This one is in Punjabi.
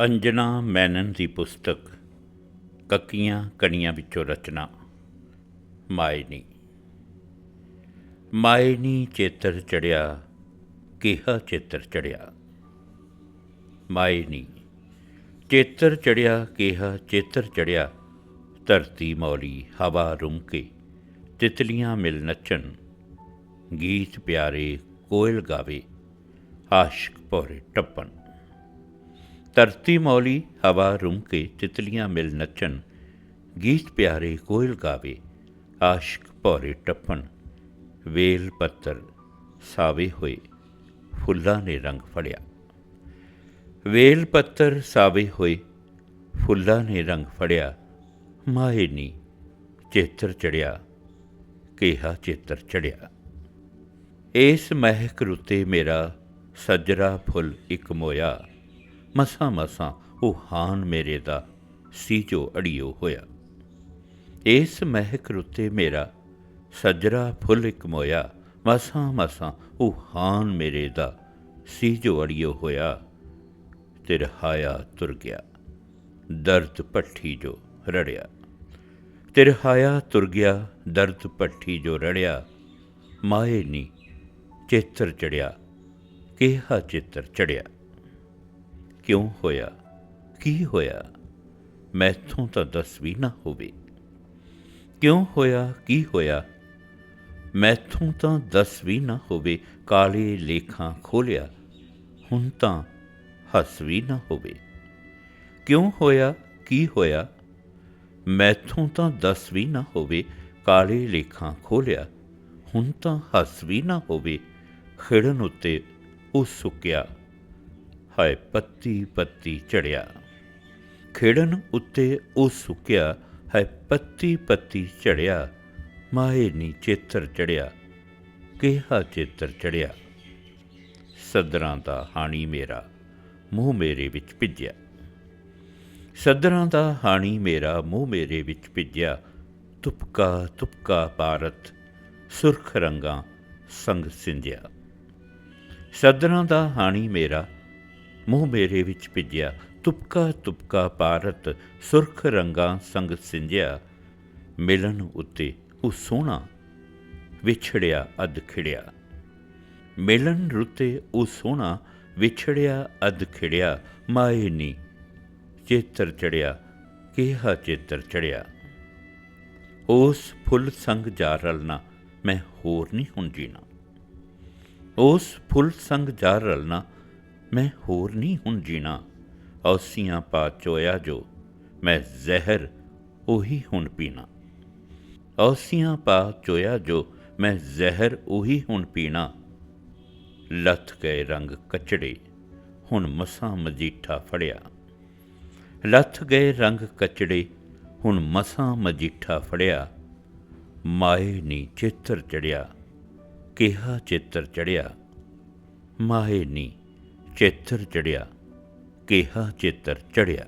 ਅੰਜਨਾ ਮੈਨਨ ਦੀ ਪੁਸਤਕ, ਕੱਕੀਆਂ ਕਣੀਆਂ ਵਿੱਚੋਂ ਰਚਨਾ, ਮਾਇਨੀ। ਮਾਇਨੀ ਚੇਤਰ ਚੜਿਆ, ਕਿਹਾ ਚੇਤਰ ਚੜਿਆ। ਮਾਇਨੀ, ਚੇਤਰ ਚੜਿਆ, ਕਿਹਾ ਚੇਤਰ ਚੜਿਆ। ਧਰਤੀ ਮੌਲੀ, ਹਵਾ ਰੁਮਕੇ, ਤਿਤਲੀਆਂ ਮਿਲ ਨੱਚਣ। ਗੀਤ ਪਿਆਰੇ ਕੋਇਲ ਗਾਵੇ, ਆਸ਼ਕ ਭੋਰੇ ਟੱਪਣ। ਧਰਤੀ ਮੌਲੀ ਹਵਾ ਰੁਮਕੇ ਤਿਤਲੀਆਂ ਮਿਲ ਨੱਚਣ, ਗੀਤ ਪਿਆਰੇ ਕੋਇਲ ਗਾਵੇ, ਆਸ਼ਕ ਭੌਰੇ ਟੱਪਣ, ਵੇਲ ਪੱਤਰ ਸਾਵੇ ਹੋਏ, ਫੁੱਲਾਂ ਨੇ ਰੰਗ ਫੜਿਆ। ਵੇਲ ਪੱਤਰ ਸਾਵੇ ਹੋਏ, ਫੁੱਲਾਂ ਨੇ ਰੰਗ ਫੜਿਆ, ਮਾਏ ਨੀ ਚੇਤਰ ਚੜਿਆ, ਕਿਹਾ ਚੇਤਰ ਚੜਿਆ। ਇਸ ਮਹਿਕ ਰੁੱਤੇ ਮੇਰਾ ਸੱਜਰਾ ਫੁੱਲ ਇੱਕ ਮੋਇਆ। ਮਸਾਂ ਮਸਾਂ ਉਹ ਹਾਨ ਮੇਰੇ ਦਾ ਸੀ ਜੋ ਅੜਿਓ ਹੋਇਆ। ਇਸ ਮਹਿਕ ਰੁੱਤੇ ਮੇਰਾ ਸੱਜਰਾ ਫੁੱਲ ਇੱਕ ਮੋਇਆ, ਮਸਾਂ ਮਸਾਂ ਉਹ ਹਾਨ ਮੇਰੇ ਦਾ ਸੀਜੋ ਅੜਿਓ ਹੋਇਆ। ਤਿਰਹਾਇਆ ਤੁਰ ਗਿਆ, ਦਰਦ ਪੱਠੀ ਜੋ ਰੜਿਆ। ਤਿਰਹਾਇਆ ਤੁਰ ਗਿਆ, ਦਰਦ ਪੱਠੀ ਜੋ ਰੜਿਆ। ਮਾਏ ਨੀ ਚੇਤਰ ਚੜਿਆ, ਕਿਹਾ ਚੇਤਰ ਚੜਿਆ। ਕਿਉਂ ਹੋਇਆ? ਕੀ ਹੋਇਆ? ਮੈਥੋਂ ਤਾਂ ਦੱਸ ਵੀ ਨਾ ਹੋਵੇ। ਕਿਉਂ ਹੋਇਆ? ਕੀ ਹੋਇਆ? ਮੈਥੋਂ ਤਾਂ ਦੱਸ ਵੀ ਨਾ ਹੋਵੇ। ਕਾਲੇ ਲੇਖਾਂ ਖੋਲਿਆ। ਹੁਣ ਤਾਂ ਹੱਸ ਵੀ ਨਾ ਹੋਵੇ। ਕਿਉਂ ਹੋਇਆ? ਕੀ ਹੋਇਆ? ਮੈਥੋਂ ਤਾਂ ਦੱਸ ਵੀ ਨਾ ਹੋਵੇ। ਕਾਲੇ ਲੇਖਾਂ ਖੋਲਿਆ। ਹੁਣ ਤਾਂ ਹੱਸ ਵੀ ਨਾ ਹੋਵੇ। ਖਿੜਨ ਉੱਤੇ ਉਹ ਸੁੱਕਿਆ। ਹਾਏ ਪੱਤੀ ਪੱਤੀ ਚੜਿਆ। ਖੇੜਨ ਉੱਤੇ ਉਹ ਸੁੱਕਿਆ ਹੈ ਪੱਤੀ ਪੱਤੀ ਚੜਿਆ। ਮਾਏ ਨੀ ਚੇਤਰ ਚੜਿਆ, ਕਿਹਾ ਚੇਤਰ ਚੜਿਆ। ਸਦਰਾਂ ਦਾ ਹਾਣੀ ਮੇਰਾ, ਮੂੰਹ ਮੇਰੇ ਵਿੱਚ ਭਿੱਜਿਆ। ਸਦਰਾਂ ਦਾ ਹਾਣੀ ਮੇਰਾ, ਮੂੰਹ ਮੇਰੇ ਵਿੱਚ ਭਿੱਜਿਆ। ਤੁਪਕਾ ਤੁਪਕਾ ਭਾਰਤ, ਸੁਰਖ ਰੰਗਾਂ ਸੰਗ ਸਿੰਜਿਆ। ਸਦਰਾਂ ਦਾ ਹਾਣੀ ਮੇਰਾ ਮੂੰਹ ਮੇਰੇ ਵਿੱਚ ਭਿੱਜਿਆ, ਤੁਪਕਾ ਤੁਪਕਾ ਭਾਰਤ ਸੁਰਖ ਰੰਗਾਂ ਸੰਗ ਸਿੰਜਿਆ। ਮਿਲਣ ਉੱਤੇ ਉਹ ਸੋਹਣਾ ਵਿਛੜਿਆ, ਅਧ ਖਿੜਿਆ। ਮਿਲਣ ਰੁੱਤੇ ਉਹ ਸੋਹਣਾ ਵਿਛੜਿਆ, ਅਧ ਖਿੜਿਆ। ਮਾਏ ਨੀ, ਚੇਤਰ ਚੜਿਆ, ਕਿਹਾ ਚੇਤਰ ਚੜਿਆ। ਉਸ ਫੁੱਲ ਸੰਗ ਜਾ ਰਲਣਾ ਮੈਂ ਹੋਰ ਨਹੀਂ ਹੁਣ ਜੀਣਾ। ਉਸ ਫੁੱਲ ਸੰਗ ਜਾ ਰਲਣਾ ਮੈਂ ਹੋਰ ਨਹੀਂ ਹੁਣ ਜੀਣਾ। ਔਸੀਆਂ ਪਾ ਚੋਇਆ ਜੋ, ਮੈਂ ਜ਼ਹਿਰ ਉਹੀ ਹੁਣ ਪੀਣਾ। ਔਸੀਆਂ ਪਾ ਚੋਇਆ ਜੋ, ਮੈਂ ਜ਼ਹਿਰ ਉਹੀ ਹੁਣ ਪੀਣਾ। ਲੱਥ ਗਏ ਰੰਗ ਕਚੜੇ, ਹੁਣ ਮਸਾਂ ਮਜੀਠਾ ਫੜਿਆ। ਲੱਥ ਗਏ ਰੰਗ ਕਚੜੇ, ਹੁਣ ਮਸਾਂ ਮਜੀਠਾ ਫੜਿਆ। ਮਾਏ ਨੀ ਚਿੱਤਰ ਚੜਿਆ, ਕਿਹਾ ਚਿੱਤਰ ਚੜਿਆ। ਮਾਏ ਨੀ ਚੇਤਰ ਚੜਿਆ ਕਿਹਾ ਚੇਤਰ ਚੜਿਆ